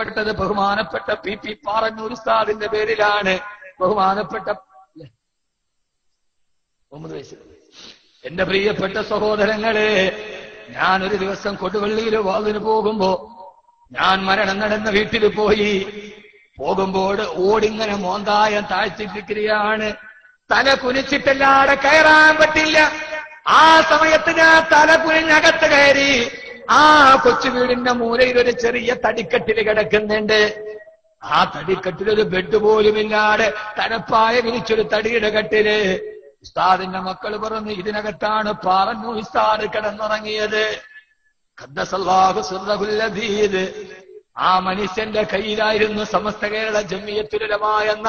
പെട്ടത് ബഹുമാനപ്പെട്ട P P Parannur ഉസ്താദിന്റെ പേരിലാണ് ബഹുമാനപ്പെട്ട ഒമ്പത് വയസ്സിൽ എന്റെ പ്രിയപ്പെട്ട സഹോദരങ്ങളെ ഞാൻ ഒരു ദിവസം കൊടുവള്ളിയിൽ വാതിന് പോകുമ്പോ ഞാൻ മരണം നടന്ന വീട്ടിൽ പോയി. പോകുമ്പോൾ ഓടിങ്ങനെ മോന്തായം താഴ്ത്തിട്ടിരിക്കുകയാണ്. തല കുനിച്ചിട്ടല്ലാടെ കയറാൻ പറ്റില്ല. ആ സമയത്ത് ഞാൻ തല കുനിഞ്ഞകത്ത് കയറി ആ കൊച്ചു വീടിന്റെ മൂലയിൽ ഒരു ചെറിയ തടിക്കെട്ടിൽ കിടക്കുന്നുണ്ട്. ആ തടിക്കെട്ടിൽ ഒരു ബെഡ് പോലുമില്ലാതെ തണുപ്പായ വിരിച്ചൊരു തടിയുടെ കെട്ടിൽ. ഉസ്താദിന്റെ മക്കൾ പറഞ്ഞു ഇതിനകത്താണ് പറഞ്ഞു ഉസ്താദ് കിടന്നുറങ്ങിയത്. ആ മനുഷ്യന്റെ കയ്യിലായിരുന്നു സമസ്ത കേരള ജമ്മിയത്തുലമ എന്ന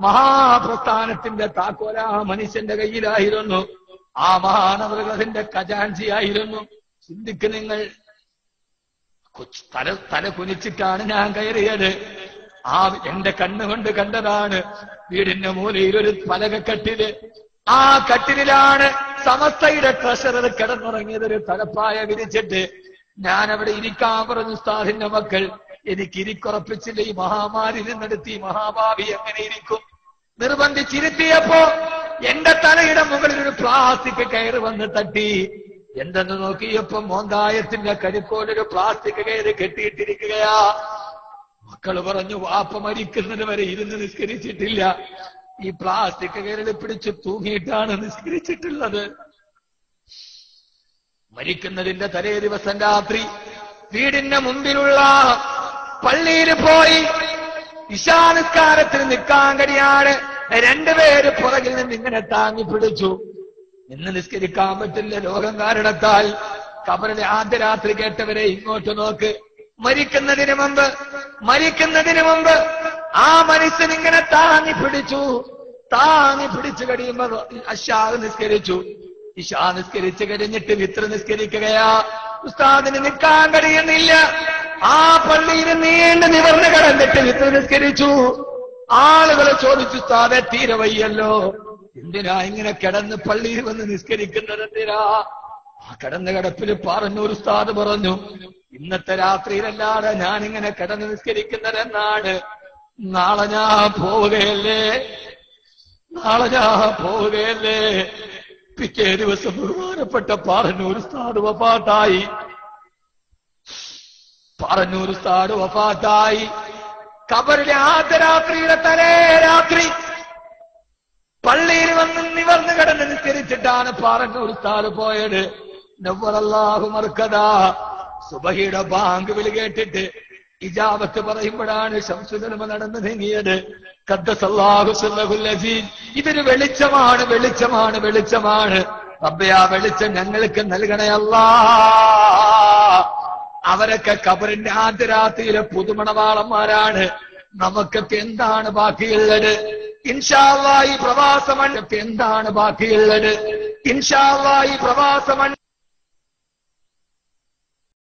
മഹാപ്രസ്ഥാനത്തിന്റെ താക്കോല ആ മനുഷ്യന്റെ കയ്യിലായിരുന്നു. ആ മഹാനവൃഗത്തിന്റെ ഖജാൻജിയായിരുന്നു ചിന്തിക്ക് നിങ്ങൾ തല തല കുനിച്ചിട്ടാണ് ഞാൻ കയറിയത്. ആ എന്റെ കണ്ണുകൊണ്ട് കണ്ടതാണ് വീടിന്റെ മൂലയിൽ ഒരു പലകക്കട്ടിൽ ആ കട്ടിലാണ് സമസ്തയുടെ ട്രഷറർ കിടന്നുറങ്ങിയത് ഒരു തലപ്പായ വിരിച്ചിട്ട് ഞാൻ അവിടെ ഇരിക്കാൻ പറഞ്ഞു സ്ഥാഹിന്റെ മക്കൾ. എനിക്ക് ഇരിക്കുറപ്പിച്ചില്ല ഈ മഹാമാരി നിന്നെടുത്ത് മഹാഭാവി എങ്ങനെ ഇരിക്കും? നിർബന്ധിച്ചിരുത്തിയപ്പോ എന്റെ തലയുടെ മുകളിൽ ഒരു പ്ലാസ്റ്റിക് കയറി വന്ന് തട്ടി. എന്തെന്ന് നോക്കിയപ്പോ മോന്തായത്തിന്റെ കരിക്കോലൊരു പ്ലാസ്റ്റിക് കയറി കെട്ടിയിട്ടിരിക്കുകയാ. മക്കൾ പറഞ്ഞു വാപ്പ മരിക്കുന്നത് വരെ ഇരുന്ന് നിസ്കരിച്ചിട്ടില്ല. ഈ പ്ലാസ്റ്റിക് കയറിൽ പിടിച്ച് തൂങ്ങിയിട്ടാണ് നിസ്കരിച്ചിട്ടുള്ളത്. മരിക്കുന്നതിന്റെ തലേ ദിവസം രാത്രി വീടിന്റെ മുമ്പിലുള്ള പള്ളിയിൽ പോയി ഇശാനിസ്കാരത്തിന് നിൽക്കാൻ കഴിയാതെ രണ്ടുപേര് പുറകിൽ നിന്ന് ഇങ്ങനെ താങ്ങി പിടിച്ചു. ഇന്ന് നിസ്കരിക്കാൻ പറ്റില്ല രോഗം കാരണത്താൽ കബറിലെ ആദ്യ രാത്രി കേട്ടവരെ ഇങ്ങോട്ട് നോക്ക്. മരിക്കുന്നതിന് മുമ്പ് മരിക്കുന്നതിന് മുമ്പ് ആ മനുഷ്യൻ ഇങ്ങനെ താങ്ങി പിടിച്ചു. താങ്ങി പിടിച്ചു കഴിയുമ്പോ അശാ നിസ്കരിച്ചു. ഇഷാ നിസ്കരിച്ചു കഴിഞ്ഞിട്ട് വിത്ര നിസ്കരിക്കുകയാ. ഉസ്താദിന് നിൽക്കാൻ കഴിയുന്നില്ല. ആ പള്ളിയിൽ നീണ്ട് നിവർന്ന് കടന്നിട്ട് വിത്ര നിസ്കരിച്ചു. ആളുകളെ ചോദിച്ചു ഉസ്താദെ തീരെ വയ്യല്ലോ. എന്തിനാ ഇങ്ങനെ കിടന്ന് പള്ളിയിൽ വന്ന് നിസ്കരിക്കുന്നത് എന്തിനാ? ആ കിടന്ന കിടപ്പിൽ പറഞ്ഞൂർ ഉസ്താദ് പറഞ്ഞു ഇന്നത്തെ രാത്രിയിലല്ലാതെ ഞാൻ ഇങ്ങനെ കിടന്ന് നിസ്കരിക്കുന്നതെന്നാണ് നാളെ ഞാൻ പോവുകയല്ലേ? നാളെ ഞാൻ പോവുകയല്ലേ? പിറ്റേ ദിവസം ബഹുമാനപ്പെട്ട പാറന്നൂർ ഉസ്താദ് വഫാത്തായി. പാറന്നൂർ ഉസ്താദ് വഫാത്തായി. കബറിലെ ആദ്യ രാത്രിയുടെ തലേ രാത്രി പള്ളിയിൽ വന്ന് നിവർന്ന് നിസ്കരിച്ചിട്ടാണ് പാറന്നൂർ ഉസ്താദ് പോയത്. നവ്വറല്ലാഹു മർക്കദാ. സുബഹിയുടെ ബാങ്ക് വിളി കേട്ടിട്ട് ഇജാബത്ത് പറയുമ്പോഴാണ് ശംസുധർമ്മ നടന്നു നീങ്ങിയത്. ഇതൊരു വെളിച്ചമാണ് വെളിച്ചമാണ് വെളിച്ചമാണ്. റബ്ബേ ആ വെളിച്ചം ഞങ്ങൾക്ക് നൽകണയല്ല അവരൊക്കെ കബറിന്റെ ആദ്യ രാത്രിയിലെ പുതുമണവാളന്മാരാണ്. നമുക്കൊക്കെ എന്താണ് ബാക്കിയുള്ളത്? ഇൻഷാല്ലാ ഈ പ്രവാസമണ്ഡലത്തെ എന്താണ് ബാക്കിയുള്ളത്? ഇൻഷാവായി പ്രവാസമണ്ഡ